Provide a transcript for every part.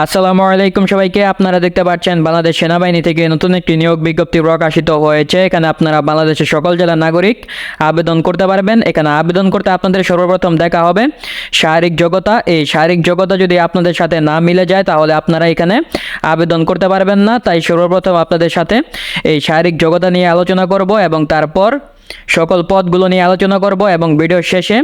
আসসালামু আলাইকুম সবাইকে, আপনারা দেখতে পাচ্ছেন বাংলাদেশ সেনাবাহিনী থেকে নতুন একটি নিয়োগ বিজ্ঞপ্তি প্রকাশিত হয়েছে। এখানে আপনারা বাংলাদেশের সকল জেলার নাগরিক আবেদন করতে পারবেন। এখানে আবেদন করতে আপনাদের সর্বপ্রথম দেখা হবে শারীরিক যোগ্যতা। এই শারীরিক যোগ্যতা যদি আপনাদের সাথে না মিলে যায়, তাহলে আপনারা এখানে আবেদন করতে পারবেন না। তাই সর্বপ্রথম আপনাদের সাথে এই শারীরিক যোগ্যতা নিয়ে আলোচনা করব এবং তারপর সকল পদগুলো নিয়ে আলোচনা করব এবং ভিডিও শেষে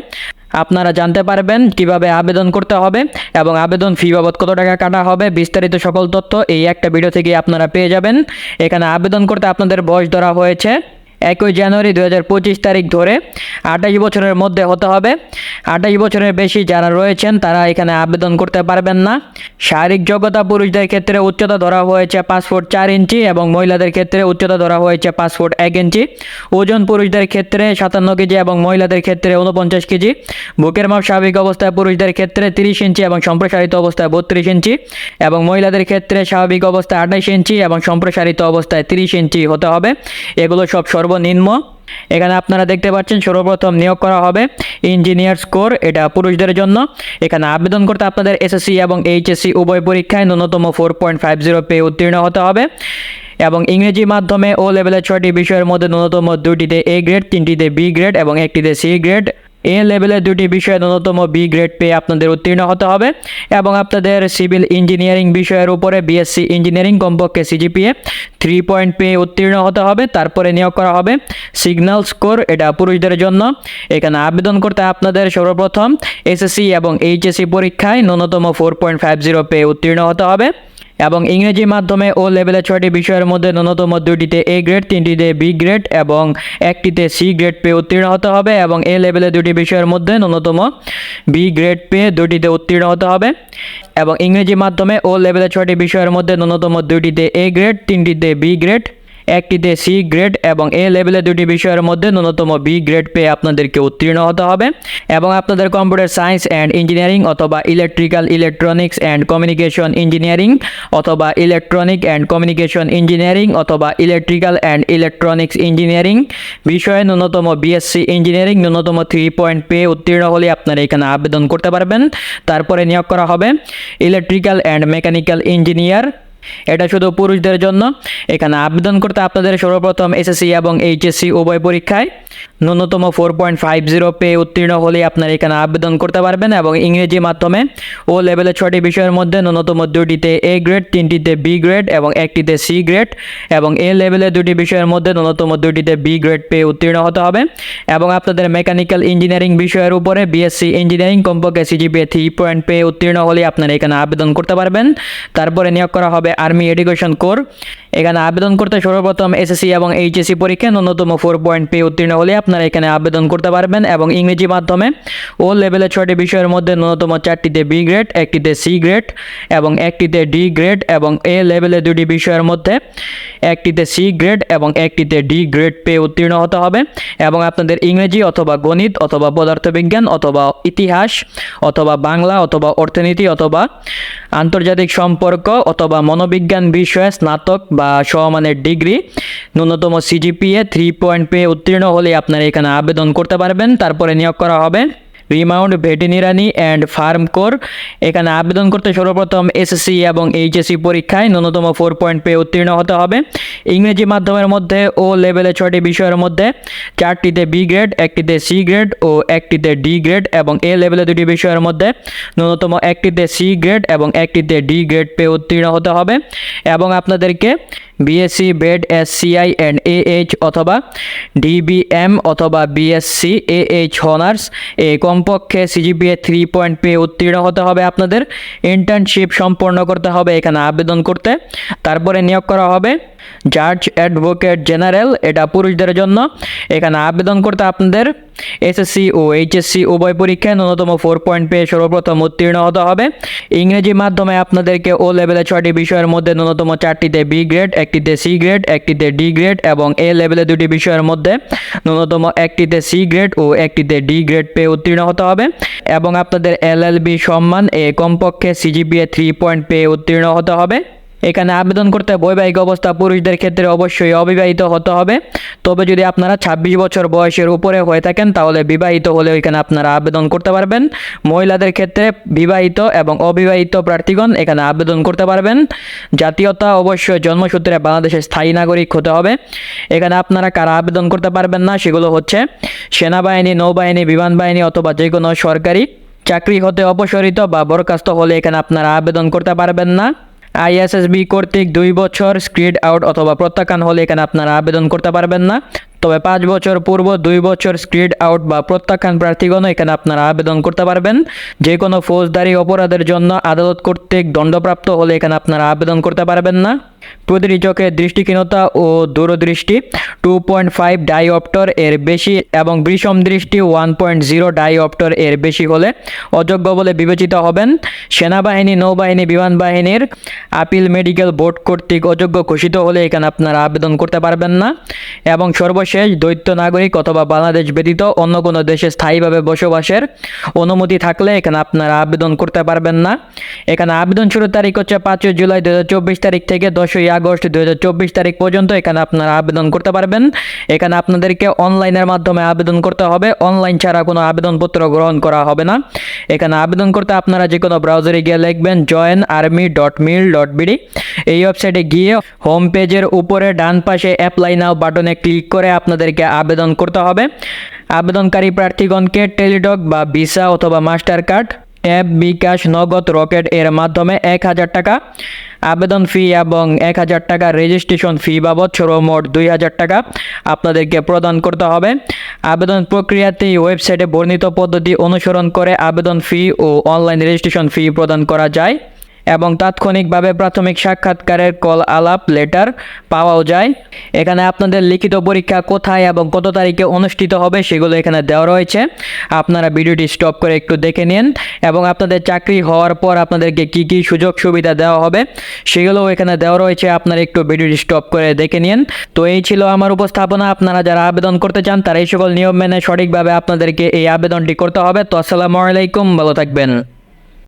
আপনারা জানতে পারবেন কীভাবে আবেদন করতে হবে এবং আবেদন ফি বাবদ কত টাকা কাটা হবে, বিস্তারিত সকল তথ্য এই একটা ভিডিও থেকে আপনারা পেয়ে যাবেন। এখানে আবেদন করতে আপনাদের বয়স ধরা হয়েছে একই জানুয়ারি দু হাজার পঁচিশ তারিখ ধরে আঠাশ বছরের মধ্যে হতে হবে। আঠাশ বছরের বেশি যারা রয়েছেন, তারা এখানে আবেদন করতে পারবেন না। শারীরিক যোগ্যতা পুরুষদের ক্ষেত্রে উচ্চতা ধরা হয়েছে পাঁচ ফুট চার ইঞ্চি এবং মহিলাদের ক্ষেত্রে উচ্চতা ধরা হয়েছে পাঁচ ফুট এক ইঞ্চি। ওজন পুরুষদের ক্ষেত্রে সাতান্ন কেজি এবং মহিলাদের ক্ষেত্রে উনপঞ্চাশ কেজি। বুকের মাপ স্বাভাবিক অবস্থায় পুরুষদের ক্ষেত্রে তিরিশ ইঞ্চি এবং সম্প্রসারিত অবস্থায় বত্রিশ ইঞ্চি এবং মহিলাদের ক্ষেত্রে স্বাভাবিক অবস্থায় আঠাশ ইঞ্চি এবং সম্প্রসারিত অবস্থায় তিরিশ ইঞ্চি হতে হবে। এগুলো সব সর্বনিম্ন। এখানে আপনারা দেখতে পাচ্ছেন সর্বপ্রথম নিয়োগ করা হবে ইঞ্জিনিয়ার স্কোর এটা পুরুষদের জন্য। এখানে আবেদন করতে আপনাদের এসএসসি এবং এইচএসসি উভয় পরীক্ষায় ন্যূনতম ফোর পয়েন্ট ফাইভ জিরো পেয়ে উত্তীর্ণ হতে হবে। এবং ইংরেজি মাধ্যমে ও লেভেলের ছয়টি বিষয়ের মধ্যে ন্যূনতম দুটিতে এ গ্রেড তিনটিতে বি গ্রেড এবং একটিতে সি গ্রেড এ লেভেলের দুটি বিষয়ে ন্যূনতম বি গ্রেড পেয়ে আপনাদের উত্তীর্ণ হতে হবে এবং আপনাদের সিভিল ইঞ্জিনিয়ারিং বিষয়ের উপরে বিএসসি ইঞ্জিনিয়ারিং কমপক্ষে সিজিপিএ থ্রি পয়েন্ট পেয়ে উত্তীর্ণ হতে হবে, তারপরে নিয়োগ করা হবে সিগন্যাল স্কোর এটা পুরুষদের জন্য। এখানে আবেদন করতে আপনাদের সর্বপ্রথম এসএসসি এবং এইচএসসি পরীক্ষায় ন্যূনতম ফোর পয়েন্ট ফাইভ জিরো পেয়ে উত্তীর্ণ হতে হবে। এবং ইংরেজি মাধ্যমে ও লেভেলে ছয়টি বিষয়ের মধ্যে ন্যূনতম দুটিতে এ গ্রেড, তিনটিতে বি গ্রেড এবং একটিতে সি গ্রেড পেয়ে উত্তীর্ণ হতে হবে এবং এ লেভেলে দুটি বিষয়ের মধ্যে ন্যূনতম বি গ্রেড পেয়ে দুটিতে উত্তীর্ণ হতে হবে এবং ইংরেজি মাধ্যমে ও লেভেলে ছয়টি বিষয়ের মধ্যে ন্যূনতম দুটিতে এ গ্রেড, তিনটিতে বি গ্রেড একটিতে সি গ্রেড এবং এ লেভেলের দুটি বিষয়ের মধ্যে ন্যূনতম বি গ্রেড পেয়ে আপনাদেরকে উত্তীর্ণ হতে হবে এবং আপনাদের কম্পিউটার সায়েন্স অ্যান্ড ইঞ্জিনিয়ারিং অথবা electrical electronics and communication engineering অথবা ইলেকট্রনিক অ্যান্ড কমিউনিকেশন ইঞ্জিনিয়ারিং অথবা ইলেকট্রিক্যাল অ্যান্ড ইলেকট্রনিক্স ইঞ্জিনিয়ারিং বিষয়ে ন্যূনতম বিএসসি ইঞ্জিনিয়ারিং ন্যূনতম থ্রি পয়েন্ট পেয়ে উত্তীর্ণ হলে আপনারা এখানে আবেদন করতে পারবেন। তারপরে নিয়োগ করা হবে ইলেকট্রিক্যাল অ্যান্ড মেকানিক্যাল ইঞ্জিনিয়ার। এটা শুধু পুরুষদের জন্য। এখানে আবেদন করতে আপনাদের সর্বপ্রথম এসএসসি এবং এইচএসসি উভয় পরীক্ষায়। ন্যূনতম ফোর পয়েন্ট ফাইভ জিরো পেয়ে উত্তীর্ণ হলে আপনারা এখানে আবেদন করতে পারবেন এবং ইংরেজি মাধ্যমে ও লেভেলের ছয়টি বিষয়ের মধ্যে ন্যূনতম দুটিতে এ গ্রেড তিনটিতে বি গ্রেড এবং একটিতে সি গ্রেড এবং এ লেভেলের দুটি বিষয়ের মধ্যে ন্যূনতম দুটিতে বি গ্রেড পেয়ে উত্তীর্ণ হতে হবে এবং আপনাদের মেকানিক্যাল ইঞ্জিনিয়ারিং বিষয়ের উপরে বিএসসি ইঞ্জিনিয়ারিং কমপক্ষে সিজিপিএ থ্রি পয়েন্ট পেয়ে উত্তীর্ণ হলে আপনারা এখানে আবেদন করতে পারবেন। তারপরে নিয়োগ করা হবে আর্মি এডুকেশন কোর এখানে আবেদন করতে সর্বপ্রথম এসএসসি এবং এইচএসসি পরীক্ষায় ন্যূনতম ফোর পয়েন্ট পেয়ে উত্তীর্ণ হলে আপনারা এখানে আবেদন করতে পারবেন এবং ইংরেজি মাধ্যমে ও লেভেলের ছয়টি বিষয়ের মধ্যে ন্যূনতম চারটিতে বি গ্রেড একটিতে সি গ্রেড এবং একটিতে ডি গ্রেড এবং এ লেভেলের দুটি বিষয়ের মধ্যে একটিতে সি গ্রেড এবং একটিতে ডি গ্রেড পেয়ে উত্তীর্ণ হতে হবে এবং আপনাদের ইংরেজি অথবা গণিত অথবা পদার্থবিজ্ঞান অথবা ইতিহাস অথবা বাংলা অথবা অর্থনীতি অথবা আন্তর্জাতিক সম্পর্ক অথবা মনোবিজ্ঞান বিষয়ে স্নাতক বা সমমানের ডিগ্রি, ন্যূনতম সিজিপিএ থ্রি পয়েন্ট পেয়ে উত্তীর্ণ হলে আপনারা এখানে আবেদন করতে পারবেন। তারপরে নিয়োগ করা হবে। Remount veterinary and farm corps. এখানে আবেদন করতে সর্বপ্রথম এসএসসি এবং এইচএসসি পরীক্ষায় ন্যূনতম ফোর পয়েন্ট পেয়ে উত্তীর্ণ হতে হবে। ইংরেজি মাধ্যমের মধ্যে ও লেভেলে ছয়টি বিষয়ের মধ্যে চারটিতে বি গ্রেড একটিতে সি গ্রেড ও একটিতে ডি গ্রেড এবং এ লেভেলে দুটি বিষয়ের মধ্যে ন্যূনতম একটিতে সি গ্রেড এবং একটিতে ডি গ্রেড পেয়ে উত্তীর্ণ হতে হবে। এবং আপনাদেরকে BSc bed S CI and A H অথবা ডিবিএম অথবা বিএসসি এ এইচ হনার্স এ কমপক্ষে সিজিপিএ থ্রি পয়েন্ট পেয়ে উত্তীর্ণ হতে হবে আপনাদের। ইন্টার্নশিপ সম্পন্ন করতে হবে এখানে আবেদন করতে। তারপরে নিয়োগ করা হবে জাজ অ্যাডভোকেট জেনারেল এটা পুরুষদের জন্য। এখানে আবেদন করতে আপনাদের এসএসসি ও এইচএসসি উভয় পরীক্ষায় ন্যূনতম ফোর পয়েন্ট পেয়ে সর্বপ্রথম উত্তীর্ণ হতে হবে। ইংরেজি মাধ্যমে আপনাদেরকে ও লেভেলে ছয়টি বিষয়ের মধ্যে ন্যূনতম চারটিতে বি গ্রেড একটিতে সি গ্রেড একটিতে ডি গ্রেড এবং এ লেভেলে দুটি বিষয়ের মধ্যে ন্যূনতম একটিতে সি গ্রেড ও একটিতে ডি গ্রেড পেয়ে উত্তীর্ণ হতে হবে। এবং আপনাদের এলএলবি সম্মান এ কমপক্ষে সিজিপিএ থ্রি পয়েন্ট পেয়ে উত্তীর্ণ হতে হবে। এখানে আবেদন করতে বৈবাহিক অবস্থা পুরুষদের ক্ষেত্রে অবশ্যই অবিবাহিত হতে হবে। তবে যদি আপনারা ছাব্বিশ বছর বয়সের উপরে হয়ে থাকেন, তাহলে বিবাহিত হলেও এখানে আপনারা আবেদন করতে পারবেন। মহিলাদের ক্ষেত্রে বিবাহিত এবং অবিবাহিত প্রার্থীগণ এখানে আবেদন করতে পারবেন। জাতীয়তা অবশ্যই জন্মসূত্রে বাংলাদেশের স্থায়ী নাগরিক হতে হবে। এখানে আপনারা কারা আবেদন করতে পারবেন না সেগুলো হচ্ছে সেনাবাহিনী, নৌবাহিনী বিমান বাহিনী অথবা যে কোনো সরকারি চাকরি হতে অপসারিত বা বরখাস্ত হলে এখানে আপনারা আবেদন করতে পারবেন না। আইএসএসবি কর্তৃক দুই বছর স্ক্রিড আউট অথবা প্রত্যাখ্যান হলে এখানে আপনারা আবেদন করতে পারবেন না। তবে পাঁচ বছর পূর্ব দুই বছর স্ক্রিড আউট বা প্রত্যাখ্যান প্রার্থীগণ এখানে আপনারা আবেদন করতে পারবেন। যে কোনো ফৌজদারি অপরাধের জন্য আদালত কর্তৃক দণ্ডপ্রাপ্ত হলে এখানে আপনারা আবেদন করতে পারবেন না। প্রতিটি চোখে দৃষ্টিহীনতা ও দূরদৃষ্টি টু পয়েন্ট ফাইভ ডাইঅপ্টর এর বেশি এবং বিষম দৃষ্টি ওয়ান পয়েন্ট জিরো ডাইঅপ্টর এর বেশি হলে অযোগ্য বলে বিবেচিত হবেন সেনাবাহিনী, নৌবাহিনী বিমান বাহিনীর আপিল মেডিকেল বোর্ড কর্তৃক অযোগ্য ঘোষিত হলে এখানে আপনারা আবেদন করতে পারবেন না এবং সর্বশেষ দ্বৈত নাগরিক অথবা বাংলাদেশ ব্যতীত অন্য কোনো দেশে স্থায়ীভাবে বসবাসের অনুমতি থাকলে এখানে আপনারা আবেদন করতে পারবেন না। এখানে আবেদন শুরুর তারিখ হচ্ছে পাঁচই জুলাই দু হাজার চব্বিশ তারিখ থেকে দশই আগস্ট দুই হাজার চব্বিশ তারিখ পর্যন্ত এখানে আপনারা আবেদন করতে পারবেন। এখানে আপনাদেরকে অনলাইনের মাধ্যমে আবেদন করতে হবে। অনলাইন ছাড়া কোনো আবেদনপত্র গ্রহণ করা হবে না। এখানে আবেদন করতে আপনারা যে কোনো ব্রাউজারে গিয়ে লিখবেন join army dot mil dot BD এই ওয়েবসাইটে গিয়ে হোম পেজের উপরে ডান পাশে অ্যাপ্লাই নাও বাটনে ক্লিক করে আপনাদেরকে আবেদন করতে হবে। আবেদনকারী প্রার্থীগণকে টেলিডক বা ভিসা অথবা Mastercard app bKash Nagad Rocket এর মাধ্যমে এক হাজার টাকা, আবেদন ফি এবং এক হাজার টাকা রেজিস্ট্রেশন ফি বাবদ সর্বমোট দুই হাজার টাকা আপনাদেরকে প্রদান করতে হবে। আবেদন প্রক্রিয়াতে ওয়েবসাইটে বর্ণিত পদ্ধতি অনুসরণ করে আবেদন ফি ও অনলাইন রেজিস্ট্রেশন ফি প্রদান করা যায়। এবং তাৎক্ষণিকভাবে প্রাথমিক সাক্ষাৎকারের কল আলাপ লেটার পাওয়াও যায়। এখানে আপনাদের লিখিত পরীক্ষা কোথায় এবং কত তারিখে অনুষ্ঠিত হবে সেগুলো এখানে দেওয়া রয়েছে। আপনারা ভিডিওটি স্টপ করে একটু দেখে নিন এবং আপনাদের চাকরি হওয়ার পর আপনাদেরকে কি কি সুযোগ সুবিধা দেওয়া হবে সেগুলোও এখানে দেওয়া রয়েছে। আপনারা একটু ভিডিওটি স্টপ করে দেখে নিন। তো এই ছিল আমার উপস্থাপনা। আপনারা যারা আবেদন করতে চান তারা এই সকল নিয়ম মেনে সঠিকভাবে আপনাদেরকে এই আবেদনটি করতে হবে। তো আসসালামু আলাইকুম। ভালো থাকবেন।